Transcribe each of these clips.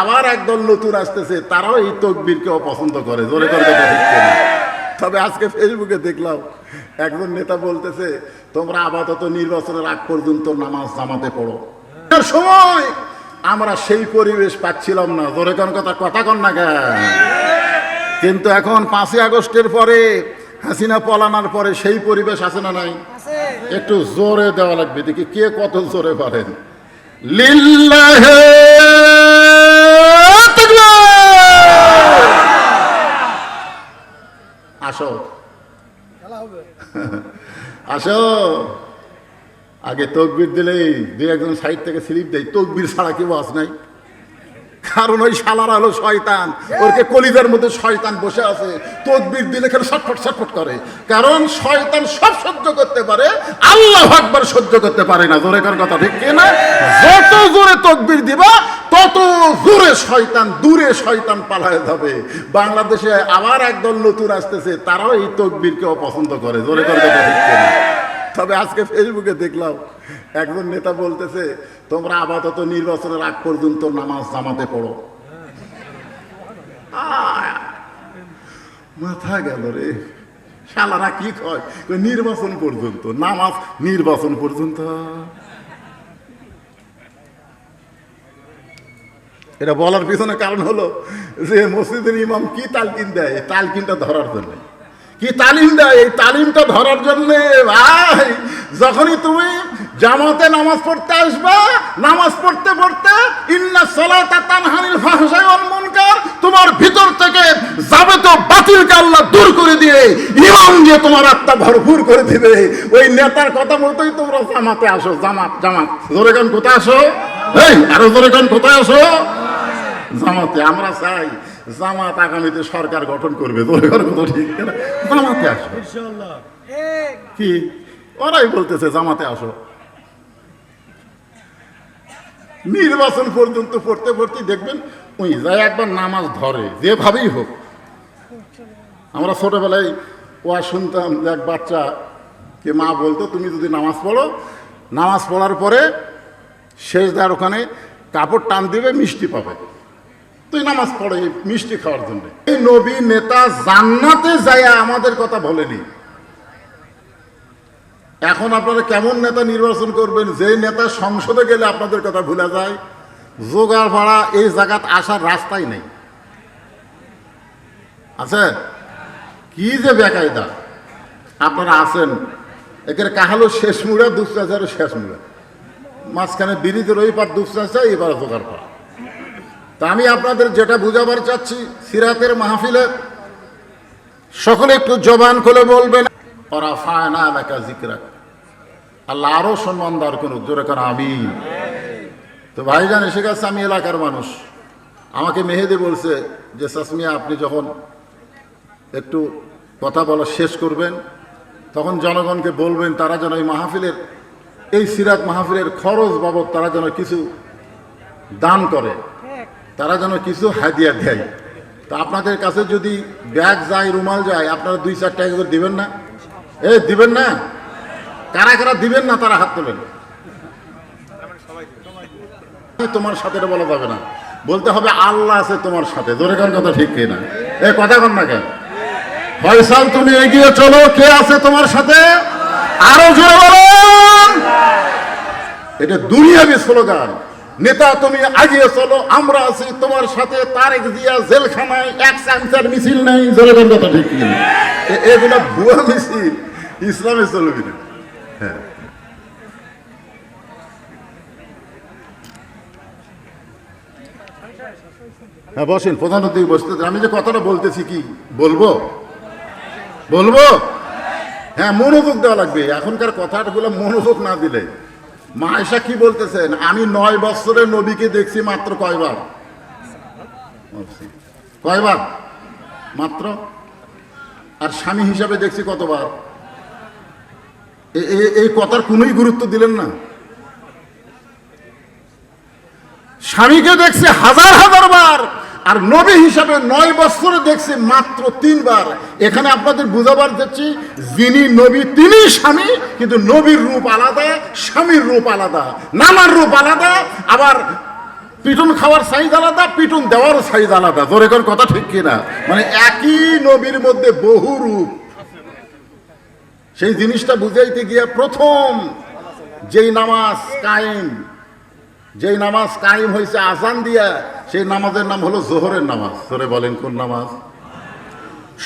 আবার একদল নতুন আসতেছে, তারাও এই তকবীরকে অপছন্দ করে, জোরে করে তবে আজকে ফেসবুকে দেখলাম, একজন নেতা বলতেছে, তোমরা আপাতত নির্বাচনের আগ পর্যন্ত নামাজ জামাতে পড়ো। সময় আমরা সেই পরিবেশ পাচ্ছিলাম না, জোরে কোন কথা কথা কন না কেন? কিন্তু এখন পাঁচই আগস্টের পরে, হাসিনা পলানার পরে সেই পরিবেশ আছে না নাই? একটু জোরে দেওয়া লাগবে, দেখি কে কত জোরে পারেন। লিল্লাহে আসো। আসো। আগে তকবির দিলেই দু একজন সাইড থেকে স্লিপ দেয়। তকবির ছাড়া কেউ আস নাই। কারণ ওই শালার হলো শয়তান। ওরকে কলিজার মধ্যে শয়তান বসে আছে। তকবির দিলে খেলে ছটফট ছটফট করে। কারণ শয়তান সব সহ্য করতে পারে, আল্লাহ আকবার সহ্য করতে পারে না। জোরে কার কথা ঠিক না যত জোরে তকবির দিবা, তত জোরে শয়তান, দূরে শয়তান পালায় যাবে। বাংলাদেশে আবার একদল নতুন আসতেছে, তারাও এই তকবিরকে অপছন্দ করে। জোরে কার কথা ঠিক না তবে আজকে ফেসবুকে দেখলাম, একজন নেতা বলতেছে তোমরা আপাতত নির্বাচনের আগ পর্যন্ত নামাজ জামাতে পড়ো। মাথা গেল রে। শালারা কি কয়, নির্বাচন পর্যন্ত, নামাজ নির্বাচন পর্যন্ত। এটা বলার পিছনে কারণ হলো যে মসজিদের ইমাম কি তালকিন দেয়? এই তালকিনটা ধরার জন্য। কি তালিম দেয়? এই তালিমটা ধরার জন্য, ভাই, যখনই তুমি জামাতে নামাজ পড়তে আসবা নামাজ পড়তে পড়তে ইন্না সলাতা তানহানিল ফাহশাই ওয়াল মুনকার তোমার ভিতর থেকে যাবে তো বাতিলকে আল্লাহ দূর করে দিয়ে ইমাম দিয়ে তোমার আত্মা ভরপুর করে দিবে। ওই নেতার কথা মতোই তোমরা জামাতে আসো জামাত জামাত। জোরে গান কোথায় আসো? এই আরও জোরে গান কোথায় আসো? জামাতে আমরা চাই জামাত আগামীতে সরকার গঠন করবে। দরকার কত ঠিক? জামাতে আসো। কি? ওরাই বলতেছে জামাতে আসো। নির্বাচন পর্যন্ত পড়তে পড়তে দেখবেন, ওই যায় একবার নামাজ ধরে, যেভাবেই হোক। আমরা ছোটবেলায় ওয়া শুনতাম যে এক বাচ্চা কে মা বলতো, তুমি যদি নামাজ পড়ো, নামাজ পড়ার পরে শেষ দ্বার ওখানে কাপড় টান দিবে, মিষ্টি পাবে। তুই নামাজ পড়ে মিষ্টি খাওয়ার জন্য। এই নবী নেতা জান্নাতে যায় আমাদের কথা বলেনি। এখন আপনারা কেমন নেতা নির্বাচন করবেন? যে নেতা সংসদে গেলে আপনাদের কথা ভুলে যায়। জোগাড় ভাড়া এই জায়গাত আসার রাস্তাই নেই। আছে? কি যে বেকায়দা। আপনারা আছেন। একের কাহালো শেষ মুড়া দুসরাচারও শেষ মুড়া। মাঝখানে বিরিজের ওই পার দুসরাচা এবার জোগাড় ভাড়া তা আমি আপনাদের যেটা বুঝাবার চাচ্ছি, সিরাতের মাহফিলে সকলে একটু জবান খুলে বলবেন। ওরা ফায়না এলাকা জিকরা আল্লাহ আরও সম্মান দার করুক, জোরে কর আমি তো ভাইজান, এসে গেছে, আমি এলাকার মানুষ। আমাকে মেহেদি বলছে যে, সাসমিয়া, আপনি যখন একটু কথা বলা শেষ করবেন, তখন জনগণকে বলবেন, তারা যেন এই মাহফিলের, এই সিরাত মাহফিলের খরচ বাবদ তারা যেন কিছু দান করে, তারা যেন কিছু হাদিয়া দেয়। তা আপনাদের কাছে যদি ব্যাগ যায়, রুমাল যায়, আপনারা দুই চার টাকা করে দিবেন না? এ, দিবেন না? কারা কারা দিবেন না, তারা হাত তোলেন। তোমার সাথে বলা যাবে না। বলতে হবে, আল্লাহ আছে তোমার সাথে। জোরে কোন কথা ঠিক কে না? এ, কথা কন না কেন? ফয়সাল, তুমি এগিয়ে চলো। কে আছে তোমার সাথে? আরও জোরে বলুন। এটা দুনিয়াবি স্লোগান। নেতা তুমি আগিয়ে চলো, আমরা আছি তোমার সাথে, তারেক জিয়া জেলখানায়, এক চামচার মিছিল নাই কথা ঠিক এগুলো ভুয়া মিছিল, ইসলামে চলবি না। হ্যাঁ। হ্যাঁ বসেন, প্রধান অতিথি বসতে আমি যে কথাটা বলতেছি কি, বলব? বলব? হ্যাঁ মনোযোগ দেওয়া লাগবে। এখনকার কথাগুলো মনোযোগ না দিলে মা আয়সা কি বলতেছেন? আমি নয় বছরের নবীকে দেখছি মাত্র কয়বার? কয়বার? মাত্র? আর স্বামী হিসাবে দেখছি কতবার? এই কথার কোনোই গুরুত্ব দিলেন না। স্বামীকে দেখছি হাজার হাজার বার। আর নবী হিসাবে নয় বছরে দেখছি মাত্র তিনবার। এখানে আপনাদের বুঝাবার যাচ্ছি, যিনি নবী তিনি স্বামী, কিন্তু নবীর রূপ আলাদা, স্বামীর রূপ আলাদা। নানার রূপ আলাদা, আবার পিটুন খাওয়ার সাইজ আলাদা, পিটুন দেওয়ার সাইজ আলাদা। জোরে কোন কথা ঠিক কিনা? মানে একই নবীর মধ্যে বহু রূপ। সেই জিনিসটা বুঝাইতে গিয়ে প্রথম যেই নামাজ কায়েম, যেই নামাজ কায়েম হয়েছে আজান দিয়া সেই নামাজের নাম হলো জোহরের নামাজ। ধরে বলেন কোন নামাজ?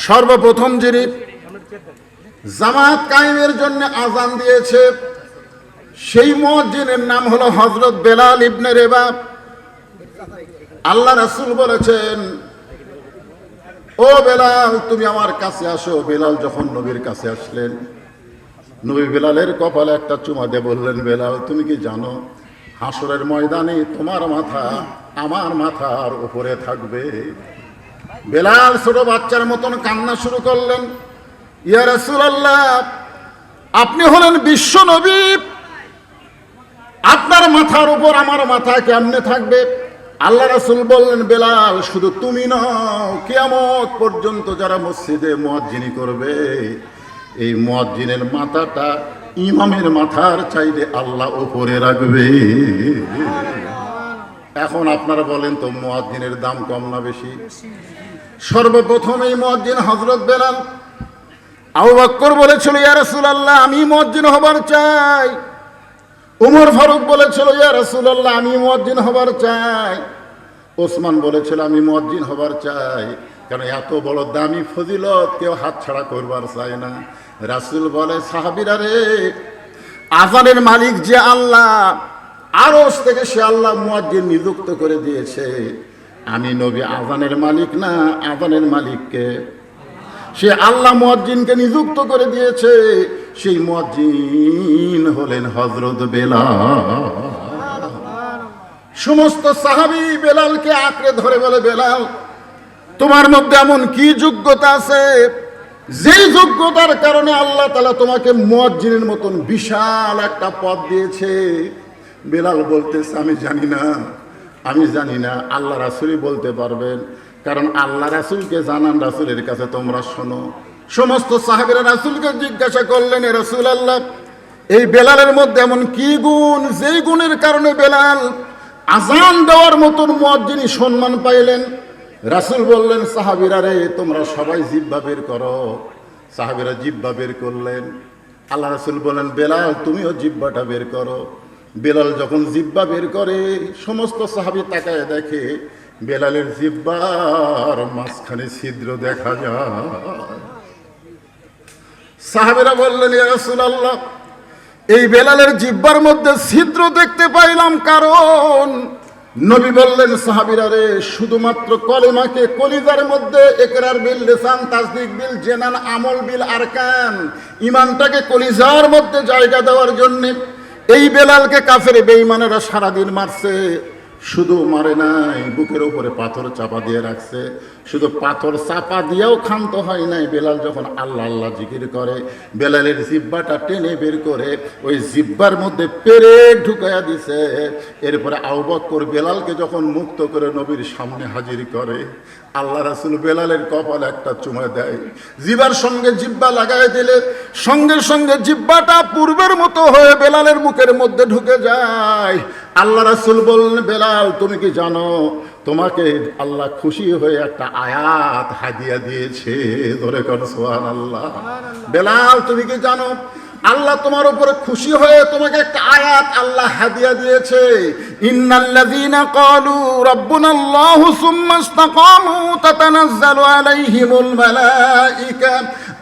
সর্বপ্রথম যিনি জামাত কায়েমের জন্য আজান দিয়েছে, সেই মসজিদের নাম হলো হজরত বেলাল ইবনে রেবা। আল্লাহ রাসুল বলেছেন, ও বেলাল, তুমি আমার কাছে আসো। বেলাল যখন নবীর কাছে আসলেন, নবী বেলালের কপালে একটা চুমা দিয়ে বললেন, বেলাল, তুমি কি জানো হাসরের ময়দানে তোমার মাথা, আমার মাথার উপরে থাকবে। বেলাল ছোট বাচ্চার মতন কান্না শুরু করলেন, ইয়া আপনি হলেন বিশ্ব নবী। আপনার মাথার উপর আমার মাথা কেমনে থাকবে? আল্লাহ রাসুল বললেন, বেলাল, শুধু তুমি নও, কিয়ামত পর্যন্ত যারা মসজিদে মুয়াজ্জিনি করবে, এই মুয়াজ্জিনের মাথাটা ইমামের মাথার চাইতে আল্লাহ ওপরে রাখবে। এখন আপনারা বলেন তো, মুয়াজ্জিনের দাম কম না বেশি? সর্বপ্রথম এই মুয়াজ্জিন হযরত বেলাল আবু বলেছিল, ইয়া রাসূলুল্লাহ, আমি মুয়াজ্জিন হবার চাই। উমর ফারুক বলেছিল, ইয়া রাসূলুল্লাহ, আমি মুয়াজ্জিন হবার চাই। ওসমান বলেছিল, আমি মুয়াজ্জিন হবার চাই। কারণ এত বড় দামি ফজিলত কেউ হাতছাড়া করবার চায় না। রাসূল বলে, সাহাবীরা রে, আজানের মালিক যে আল্লাহ আরস থেকে সে আল্লাহ মুয়াজ্জিন নিযুক্ত করে দিয়েছে। আমি নবী আজানের মালিক না, আজানের মালিককে। সে আল্লাহ মুয়াজ্জিনকে নিযুক্ত করে দিয়েছে। সেই মুয়াজ্জিন হলেন হজরত বেলাল। সমস্ত সাহাবী বেলালকে আঁকড়ে ধরে বলে, বেলাল তোমার মধ্যে এমন কি যোগ্যতা আছে? যেই যোগ্যতার কারণে আল্লাহ তালা তোমাকে মুয়াজ্জিনের মতন বিশাল একটা পদ দিয়েছে। বেলাল বলতেছে, আমি জানি না, আমি জানি না, আল্লাহ রাসুলই বলতে পারবেন। কারণ আল্লাহ রাসুলকে জানান, রাসুলের কাছে তোমরা শোনো। সমস্ত সাহাবেরা রাসুলকে জিজ্ঞাসা করলেন, এ রাসুল আল্লাহ এই বেলালের মধ্যে এমন কি গুণ? যেই গুণের কারণে বেলাল আজান দেওয়ার মতন মুয়াজ্জিনী সম্মান পাইলেন। রাসুল বললেন, সাহাবিরা রে, তোমরা সবাই জিব্বা বের করো। সাহাবিরা জিব্বা বের করলেন। আল্লাহ রাসুল বলেন, বেলাল, তুমিও জিব্বাটা বের করো। বেলাল যখন জিব্বা বের করে, সমস্ত সাহাবি তাকায় দেখে বেলালের জিব্বার মাঝখানে ছিদ্র দেখা যায়। সাহাবেরা বললেন, ইয়া রাসূলুল্লাহ, এই বেলালের জিব্বার মধ্যে ছিদ্র দেখতে পাইলাম কারণ নবী বললেন, সাহাবিরা রে, শুধুমাত্র কলেমাকে কলিজার মধ্যে একরার বিল, লেসান, তাসদিক বিল, জেনান, আমল বিল, আরকান, ইমানটাকে কলিজার মধ্যে জায়গা দেওয়ার জন্য এই বেলালকে কাফের বেঈমানেরা সারাদিন মারছে। শুধু মারে নাই, বুকের উপরে পাথর চাপা দিয়ে রাখছে। শুধু পাথর চাপা দিয়েও ক্ষান্ত হয় নাই বেলাল, যখন আল্লাহ আল্লাহ জিকির করে, বেলালের জিব্বাটা টেনে বের করে, ওই জিব্বার মধ্যে পেরে ঢুকাইয়া দিছে। এরপরে আউবক্কর বেলালকে যখন মুক্ত করে নবীর সামনে হাজির করে, আল্লাহ রাসুল বেলালের কপালে একটা চুমা দেয়। জিবার সঙ্গে জিব্বা লাগাই দিলে সঙ্গে সঙ্গে জিব্বাটা পূর্বের মতো হয়ে বেলালের মুখের মধ্যে ঢুকে যায়। আল্লাহ রাসুল বললেন, বেলাল, তুমি কি জানো তোমাকে আল্লাহ খুশি হয়ে একটা আয়াত হাদিয়া দিয়েছে। ধরে কর সোহান আল্লাহ বেলাল, তুমি কি জানো? আল্লাহ তোমার উপরে খুশি হয়ে তোমাকে একটা আয়াত আল্লাহ হাদিয়া দিয়েছে। ইন্নাল্লাযীনা ক্বালু রাব্বুনাল্লাহু সুম্মা ইসতাকামু তাতানাজ্জালু আলাইহিমুল মালাইকা।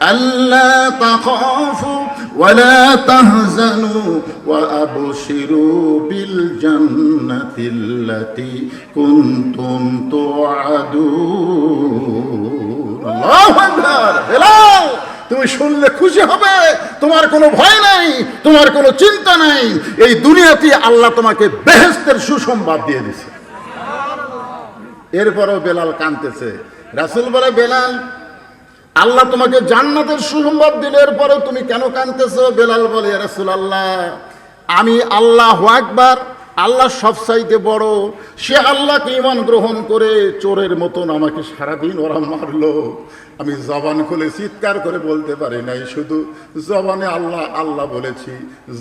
আল্লা তাখাফু ولا تهزنوا وأبشروا بالجنة التي كنتم توعدون الله أكبر بلال তুমি শুনলে খুশি হবে তোমার কোনো ভয় নাই তোমার কোনো চিন্তা নাই এই দুনিয়াতে আল্লাহ তোমাকে বেহেস্তের সুসংবাদ দিয়ে দিছে এরপরও বেলাল কানতেছে রাসুল বলে বেলাল আল্লাহ তোমাকে জান্নাতের সুসংবাদ দিলে, এরপরে তুমি কেন কানতেছো বেলাল বলে রাসুল আল্লাহ আমি আল্লাহ আকবার আল্লাহ সবসাইতে বড়। সে আল্লাহকে ইমান গ্রহণ করে চোরের মতন আমাকে সারাদিন ওরা মারলো। আমি জবান খুলে চিৎকার করে বলতে পারি নাই, শুধু জবানে আল্লাহ আল্লাহ বলেছি,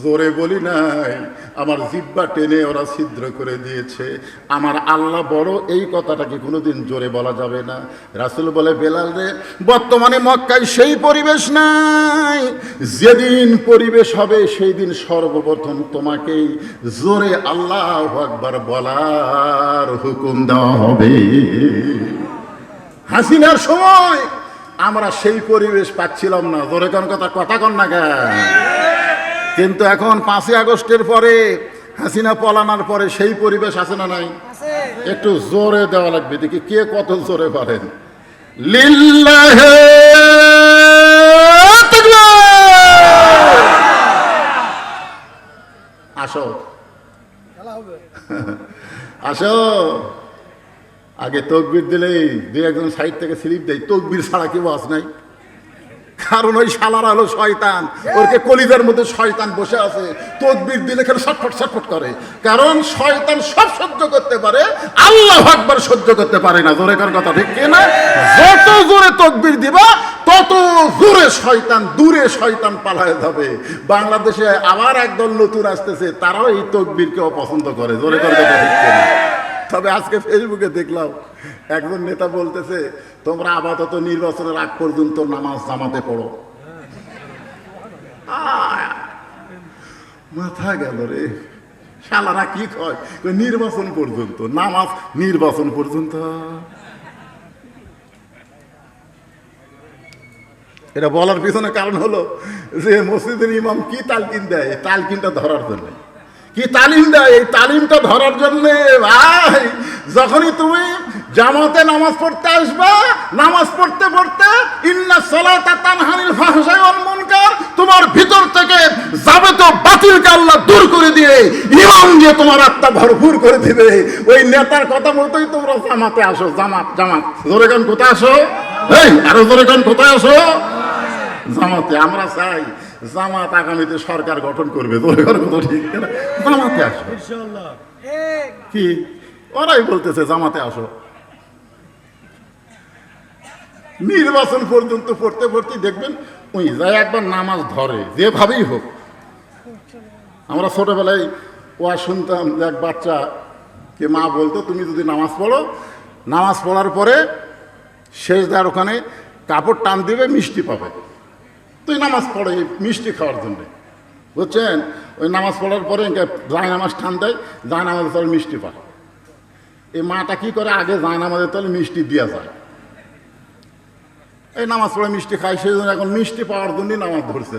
জোরে বলি নাই। আমার জিব্বা টেনে ওরা ছিদ্র করে দিয়েছে। আমার আল্লাহ বড়, এই কথাটাকে কোনোদিন জোরে বলা যাবে না। রাসুল বলে, বেলাল রে, বর্তমানে মক্কায় সেই পরিবেশ নাই। যেদিন পরিবেশ হবে, সেই দিন সর্বপ্রথম তোমাকেই জোরে আল্লাহ আকবার বলার হুকুম দেওয়া হবে। হাসিনার সময় আমরা সেই পরিবেশ পাচ্ছিলাম না। জোরে কোন কথা কথা কন না কেন? কিন্তু এখন পাঁচই আগস্টের পরে হাসিনা পলানোর পরে সেই পরিবেশ আছে না নাই? একটু জোরে দেওয়া লাগবে দেখি কে কত জোরে পারেন। লিল্লাহে আসো। আসো। আগে তকবির দিলেই দুই একজন সাইড থেকে স্লিপ দেয়। তকবির ছাড়া কেউ আস নাই। কারণ ওই শালারা হলো শয়তান। ওরকে কলিজার মধ্যে শয়তান বসে আছে। তকবির দিলে খেলে ছটফট ছটফট করে। কারণ শয়তান সব সহ্য করতে পারে, আল্লাহ আকবার সহ্য করতে পারে না। জোরে কার কথা, ঠিক না যত জোরে তকবির দিবা, তত জোরে শয়তান, দূরে শয়তান পালায় যাবে। বাংলাদেশে আবার একদল নতুন আসতেছে, তারাও এই তকবিরকে অপছন্দ করে। জোরে কার কথা, ঠিক না তবে আজকে ফেসবুকে দেখলাম, একজন নেতা বলতেছে তোমরা আপাতত নির্বাচনের আগ পর্যন্ত নামাজ জামাতে পড়ো। মাথা গেল রে। শালারা কি কয়? নির্বাচন পর্যন্ত, নামাজ নির্বাচন পর্যন্ত। এটা বলার পিছনে কারণ হলো যে মসজিদের ইমাম কি তালকিন দেয়? তালকিনটা ধরার জন্য। কি তালিম দেয়? এই তালিমটা ধরার জন্য ভাই, যখনই তুমি জামাতে নামাজ পড়তে আসবা নামাজ পড়তে পড়তে ইন্না সালাতা তানহানিল ফাহশাই ওয়াল মুনকার তোমার ভিতর থেকে যাবে তো বাতিলকে আল্লাহ দূর করে দিয়ে ইমাম দিয়ে তোমার আত্মা ভরপুর করে দিবে। ওই নেতার কথা মতোই তোমরা জামাতে আসো জামাত জামাত। জোরে গান কোথায় আসো? এই আরও জোরে গান কোথায় আসো? জামাতে আমরা চাই জামাত আগামীতে সরকার গঠন করবে। তোর কথা ঠিক? জামাতে আসো। কি? ওরাই বলতেছে জামাতে আসো। নির্বাচন পর্যন্ত পড়তে পড়তে দেখবেন, ওই যায় একবার নামাজ ধরে, যেভাবেই হোক। আমরা ছোটবেলায় ওয়া শুনতাম যে এক বাচ্চা কে মা বলতো, তুমি যদি নামাজ পড়ো, নামাজ পড়ার পরে শেষ দার ওখানে কাপড় টান দিবে, মিষ্টি পাবে। তুই নামাজ পড়ে মিষ্টি খাওয়ার জন্যে। বুঝছেন? ওই নামাজ পড়ার পরে জায় নামাজ টান দেয় জায় নামাজের তলে মিষ্টি পায়। এই মাটা কি করে আগে জায় নামাজের তলে মিষ্টি দেওয়া যায়? এই নামাজ পড়ে মিষ্টি খায় সেই জন্য এখন মিষ্টি পাওয়ার জন্যই নামাজ ধরছে।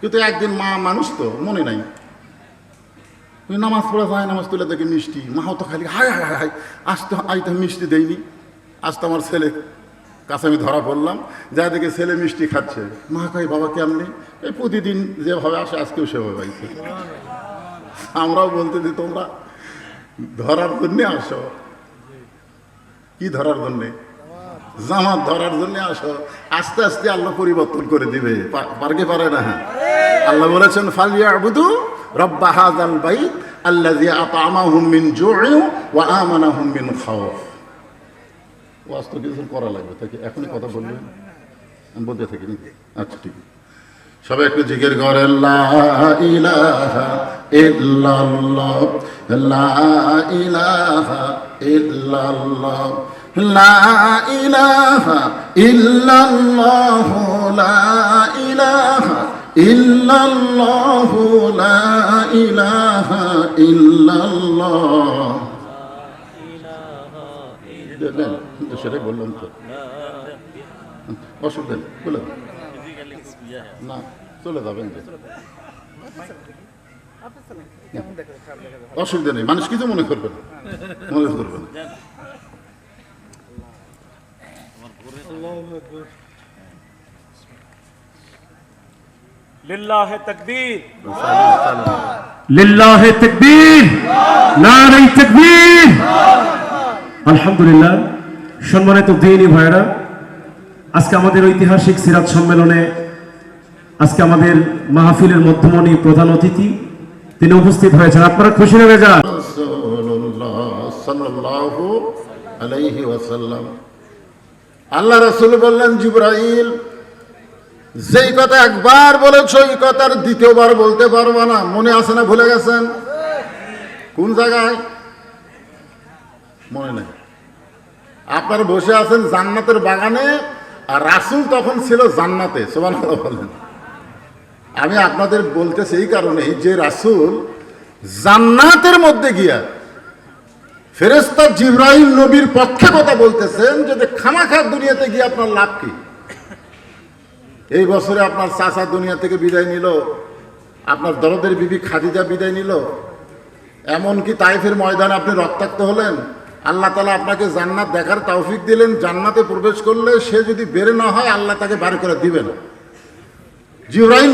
কিন্তু একদিন মা মানুষ তো, মনে নাই। নামাজ পড়ে যায়, নামাজ তুলে দেখে মিষ্টি। মাও তো খালি হায় হায় হায় আজ তো আজ তো মিষ্টি দেয়নি আজ তো আমার ছেলে কাছে আমি ধরা পড়লাম, যা দেখে ছেলে মিষ্টি খাচ্ছে। মা কই বাবা, কেমনি? এই প্রতিদিন যেভাবে আসে, আজকেও সেভাবে পাইছে আমরাও বলতে দিই তোমরা ধরার জন্যে আসো। কি ধরার জন্যে? জামাত ধরার জন্য আসো। আস্তে আস্তে আল্লাহ পরিবর্তন করে দিবে। পারকে পারে না। আল্লাহ বলেছেন ফালিয়া আবুদু রব্বা হাজাল বাইত আল্লাযী আত'আমাহুম মিন জু'in ওয়া আমানাহুম মিন খাওফ। ওয়াজ তো কিছু করা লাগবে তাকে এখনই কথা বলবেন? আমি বলতে থাকি আচ্ছা ঠিক সবাই একটু জিজ্ঞের করেন, লা ইলাহা ইল্লাল্লাহ, লা লা ইলাহা ইল্লাল্লাহ লা ইলাহা ইল্লাল্লাহ লা ইলাহা ইল্লাল্লাহ। সেটাই বললাম তো। অসুবিধা নেই বলে না চলে যাবেন অসুবিধা নেই মানুষ কিছু মনে করবে না। মনে করবে না। লিল্লাহে তাকবীর লিল্লাহে তাকবীর নারাই তাকবীর আলহামদুলিল্লাহ সম্মানিত দিনী ভাইরা আজকে আমাদের ঐতিহাসিক সিরাত সম্মেলনে আজকে আমাদের মাহফিলের মধ্যমণি প্রধান অতিথি তিনি উপস্থিত হয়েছেন। আপনারা খুশি হয়ে যান। সাল্লাল্লাহু আলাইহি ওয়াসাল্লাম। আল্লাহ রাসূল বললেন, জিব্রাইল, যেই কথা একবার বলেছ, এই কথার দ্বিতীয়বার বলতে পারবা না। মনে আছে না ভুলে গেছেন? কোন জায়গায়? মনে নেই। আপনার বসে আছেন জান্নাতের বাগানে, আর রাসূল তখন ছিল জান্নাতে। সুবহানাল্লাহ বলেন। আমি আপনাদের বলতেছি এই কারণেই যে রাসূল জান্নাতের মধ্যে গিয়া ফেরেস্তা জিব্রাহিম নবীর পক্ষে কথা বলতেছেন যদি খামাখা দুনিয়াতে গিয়ে আপনার লাভ কি? এই বছরে আপনার চাচা দুনিয়া থেকে বিদায় নিল, আপনার দরদের বিবি খাদিজা বিদায় নিল। এমনকি তাইফের ময়দানে আপনি রক্তাক্ত হলেন, আল্লাহ তালা আপনাকে জান্নাত দেখার তৌফিক দিলেন, জান্নাতে প্রবেশ করলে সে যদি বের না হয়, আল্লাহ তাকে বার করে দিবে না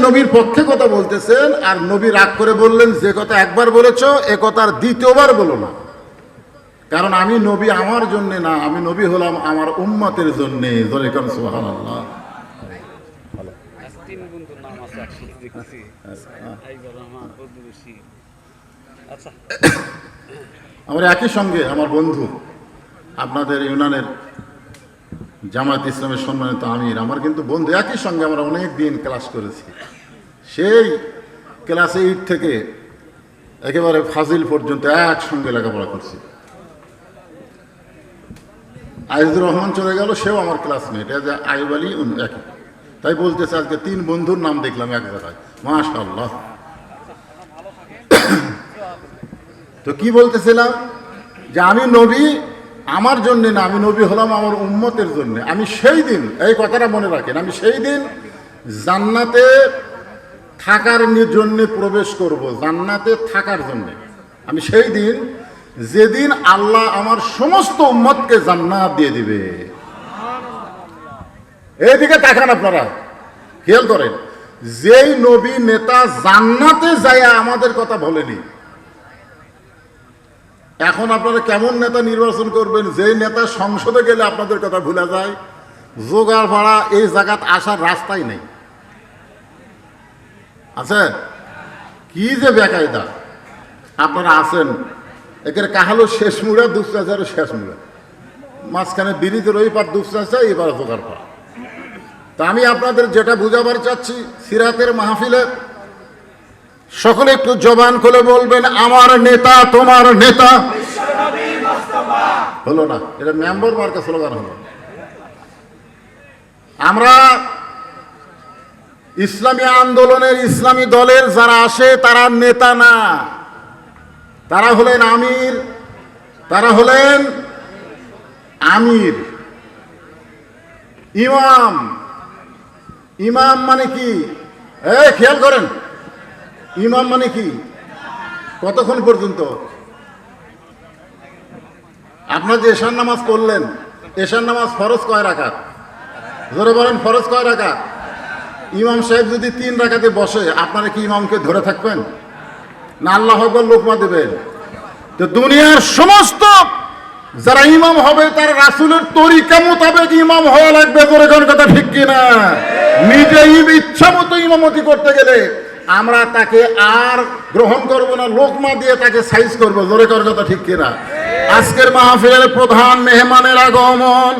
নবীর পক্ষে কথা বলতেছেন, আর নবী রাগ করে বললেন, যে কথা একবার বলেছ, এ কথা আর দ্বিতীয়বার বলো না। কারণ আমি নবী আমার জন্য না আমি নবী হলাম আমার উম্মতের জন্যে। সুহান আল্লাহ আচ্ছা। আমার একই সঙ্গে আমার বন্ধু আপনাদের ইউনানের জামাত ইসলামের সম্মানিত আমির। আমার কিন্তু বন্ধু একই সঙ্গে আমরা অনেক দিন ক্লাস করেছি। সেই ক্লাস এইট থেকে একেবারে ফাজিল পর্যন্ত একসঙ্গে লেখাপড়া করছি। আইজুর রহমান চলে গেল, সেও আমার ক্লাসমেট এজ আইব আলী একই। তাই বলতেছে, আজকে তিন বন্ধুর নাম দেখলাম এক জায়গায়। মাশাল্লাহ তো কি বলতেছিলাম? যে আমি নবী, আমার জন্য না, আমি নবী হলাম আমার উম্মতের জন্য। আমি সেই দিন, এই কথাটা মনে রাখেন, আমি সেই দিন জান্নাতে থাকার জন্য প্রবেশ করব, জান্নাতে থাকার জন্য। আমি সেই দিন যেদিন আল্লাহ আমার সমস্ত উম্মতকে জান্নাত দিয়ে দিবে। এইদিকে তাকান আপনারা। খেয়াল করেন, যেই নবী নেতা জান্নাতে যায় আমাদের কথা বলেনি, এখন আপনারা কেমন নেতা নির্বাচন করবেন? যে নেতা সংসদে গেলে আপনাদের কথা ভুলে যায়। জোগাড় ভাড়া এই জায়গাত আসার রাস্তাই নেই। আছে কি যে বেকায়দা। আপনারা আছেন একের কাহালো শেষ মুড়া দুশ্চাচারও শেষ মুড়া। মাঝখানে বিরিতের ওই পার দুশ্চাচা এবার জোগাড় ভাড়া তা আমি আপনাদের যেটা বুঝাবার চাচ্ছি, সিরাতের মাহফিলে সকলে একটু জবান খুলে বলবেন, আমার নেতা, তোমার নেতা। হলো না, এটা মেম্বার মার্কা স্লোগান হলো। আমরা ইসলামী আন্দোলনের ইসলামী দলের যারা আসে, তারা নেতা না। তারা হলেন আমির, তারা হলেন আমির। ইমাম ইমাম মানে কি? এই, খেয়াল করেন। ইমাম মানে কি? কতক্ষণ পর্যন্ত? আপনার যে এশার নামাজ করলেন এশার নামাজ ফরজ কয় রাখা ধরে বলেন, ফরজ কয় রাখা ইমাম সাহেব যদি তিন রাখাতে বসে, আপনারা কি ইমামকে ধরে থাকবেন? না আল্লাহ লোকমা দেবেন। তো দুনিয়ার সমস্ত যারা ইমাম হবে, তার রাসুলের তরিকা মোতাবেক ইমাম হওয়া লাগবে করে কোন কথা ঠিক কিনা? নিজে ইচ্ছা মতো ইমামতি করতে গেলে আমরা তাকে আর গ্রহণ করব না, লোকমা দিয়ে তাকে সাইজ করব, জোরে কর কথা ঠিক কিনা? আজকের মাহফিলের প্রধান মেহমানের আগমন।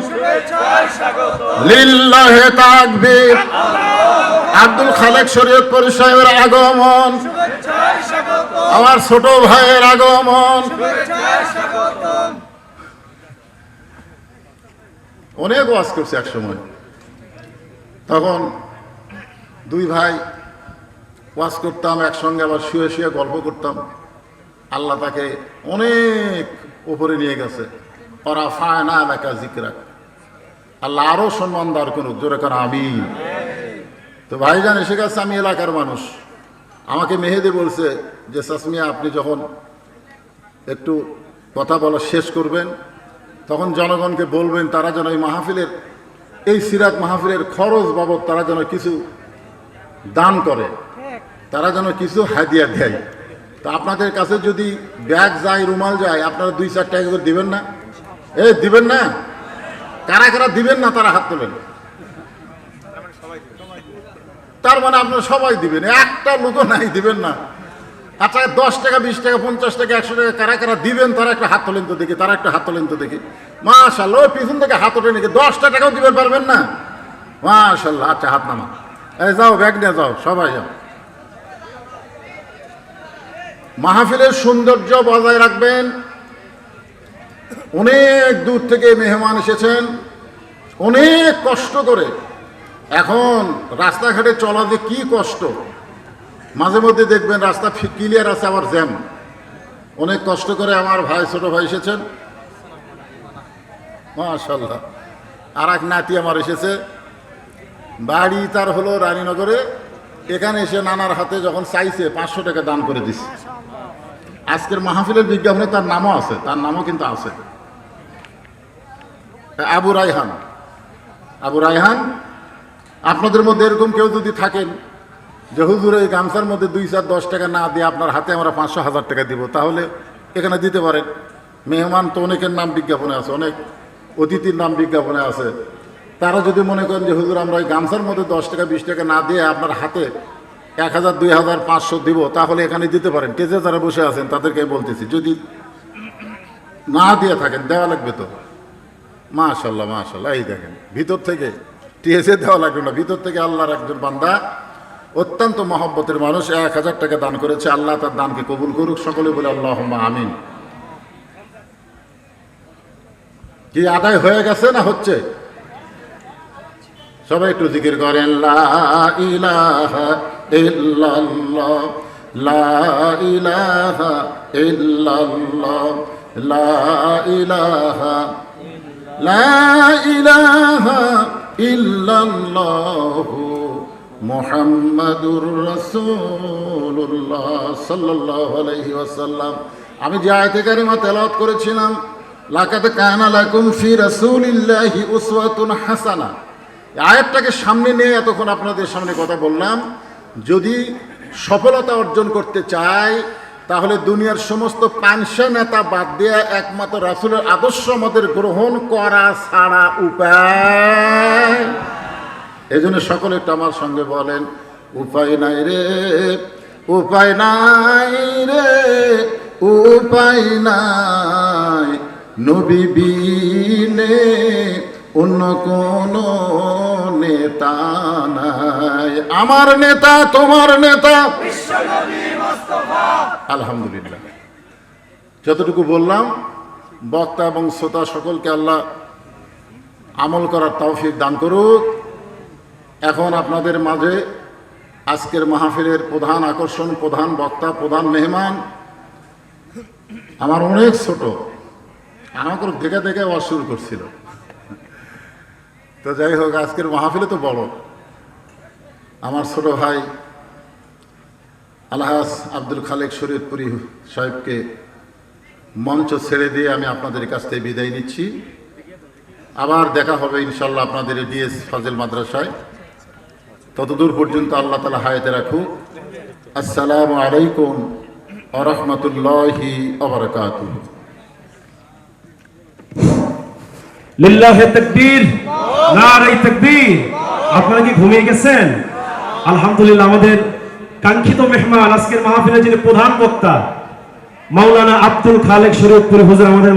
আব্দুল খালেক শরীয়ত সাহেবের আগমন। আমার ছোট ভাইয়ের আগমন। অনেক ওয়াজ করছে এক সময় তখন দুই ভাই ওয়াজ করতাম, একসঙ্গে আবার শুয়ে শুয়ে গল্প করতাম। আল্লাহ তাকে অনেক উপরে নিয়ে গেছে। ওরা ফায়না এলাকা জিকরা আল্লাহ আরও সম্মান দার করুক, জোরে কর আমি তো ভাইজান এসে গেছে, আমি এলাকার মানুষ। আমাকে মেহেদি বলছে যে, সাসমিয়া, আপনি যখন একটু কথা বলা শেষ করবেন, তখন জনগণকে বলবেন, তারা যেন এই মাহফিলের, এই সিরাত মাহফিলের খরচ বাবদ তারা যেন কিছু দান করে। তারা যেন কিছু হাদিয়া দেয়। তা আপনাদের কাছে যদি ব্যাগ যায়, রুমাল যায়, আপনারা দুই চার টাকা করে দিবেন না? এ, দিবেন না? কারা কারা দিবেন না, তারা হাত তোলেন। তার মানে আপনারা সবাই দিবেন, একটা লোকও নাই, দিবেন না। আচ্ছা দশ টাকা, বিশ টাকা, পঞ্চাশ টাকা, একশো টাকা, কারা কারা দিবেন, তারা একটা হাত তোলেন তো দেখি, তারা একটা হাত তোলেন তো দেখি। মাশাল্লাহ ওই পিছন থেকে হাত ওঠে নাকি? দশটা টাকাও দিবেন পারবেন না? মাশাল্লাহ আচ্ছা হাত নামা এই যাও, ব্যাগ নিয়ে যাও, সবাই যাও। মাহফিলের সৌন্দর্য বজায় রাখবেন। অনেক দূর থেকে মেহমান এসেছেন। অনেক কষ্ট করে। এখন রাস্তাঘাটে চলা যে কি কষ্ট। মাঝে মধ্যে দেখবেন রাস্তা ক্লিয়ার আছে, আবার জ্যাম অনেক কষ্ট করে আমার ভাই, ছোট ভাই এসেছেন। মাশাল্লাহ আর এক নাতি আমার এসেছে। বাড়ি তার হলো রানীনগরে। এখানে এসে নানার হাতে যখন চাইছে, পাঁচশো টাকা দান করে দিছে। আজকের মাহফিলের বিজ্ঞাপনে তার নামও আছে, তার নামও কিন্তু আছে। আবু রায়হান। আবু রায়হান, আপনাদের মধ্যে এরকম কেউ যদি থাকেন যে, হুজুর, এই গামছার মধ্যে দুই চার দশ টাকা না দিয়ে আপনার হাতে আমরা পাঁচশো হাজার টাকা দিব, তাহলে এখানে দিতে পারেন। মেহমান তো অনেকের নাম বিজ্ঞাপনে আছে, অনেক অতিথির নাম বিজ্ঞাপনে আছে। তারা যদি মনে করেন যে, হুজুর, আমরা ওই গামছার মধ্যে দশ টাকা, বিশ টাকা না দিয়ে আপনার হাতে এক হাজার, দুই হাজার, পাঁচশো দিব, তাহলে এখানে দিতে পারেন। টেজে যারা বসে আছেন তাদেরকে বলতেছি, যদি না দিয়ে থাকেন, দেওয়া লাগবে তো? মাশাল্লাহ মাশাল্লাহ, এই দেখেন, ভিতর থেকে টিএসএ দেওয়া লাগবে না, ভিতর থেকে আল্লাহর একজন বান্দা, অত্যন্ত মহব্বতের মানুষ, এক হাজার টাকা দান করেছে, আল্লাহ তার দানকে কবুল করুক, সকলে বলে আল্লাহ আমিন। কি আদায় হয়ে গেছে না হচ্ছে? সবাই একটু জিকির করেন, লা ইলাহা ইল্লাল্লাহ, লা ইলাহা লা ইলাহা লা ইলাহা আলাইহি ওয়াসাল্লাম। আমি যে আয়াতে কারিমা তেলাওয়াত করেছিলাম, লাকাদ হাসানা। আয়াতটাকে সামনে নিয়ে এতক্ষণ আপনাদের সামনে কথা বললাম। যদি সফলতা অর্জন করতে চাই তাহলে দুনিয়ার সমস্ত পানসা নেতা বাদ দিয়ে একমাত্র রাসুলের আদর্শ আমাদের গ্রহণ করা ছাড়া উপায়। এই জন্য সকলে একটু আমার সঙ্গে বলেন, উপায় নাই রে, উপায় নাই রে, উপায় নাই। নবী বিনে অন্য কোন নেতা নাই। আমার নেতা, তোমার নেতা। আলহামদুলিল্লাহ। যতটুকু বললাম, বক্তা এবং শ্রোতা সকলকে আল্লাহ আমল করার তৌফিক দান করুক। এখন আপনাদের মাঝে আজকের মাহফিলের প্রধান আকর্ষণ, প্রধান বক্তা, প্রধান মেহমান। আমার অনেক ছোট। আমাকে দেখে দেখে শুরু করছিল। তো যাই হোক, আজকের মাহফিলে তো বড়। আমার ছোট ভাই আলহাস আব্দুল খালেক শরীয়তপুরি সাহেবকে মঞ্চ ছেড়ে দিয়ে আমি আপনাদের কাছ থেকে বিদায় নিচ্ছি। আবার দেখা হবে ইনশাল্লাহ আপনাদের ডিএস ফাজেল মাদ্রাসায়। ততদূর পর্যন্ত আল্লাহ তালা হায়াতে রাখুক। আসসালামু আলাইকুম আরহামতুল্লাহি আবরকাত লিল্লাহে তাকবীর নারাই তাকবীর। আপনারা কি ঘুমিয়ে গেছেন? আলহামদুলিল্লাহ, আমাদের কাঙ্ক্ষিত মেহমান আজকের মাহফিলে যিনি প্রধান বক্তা, মাওলানা আব্দুল খালেক শরীয়তপুরি হুজুর আমাদের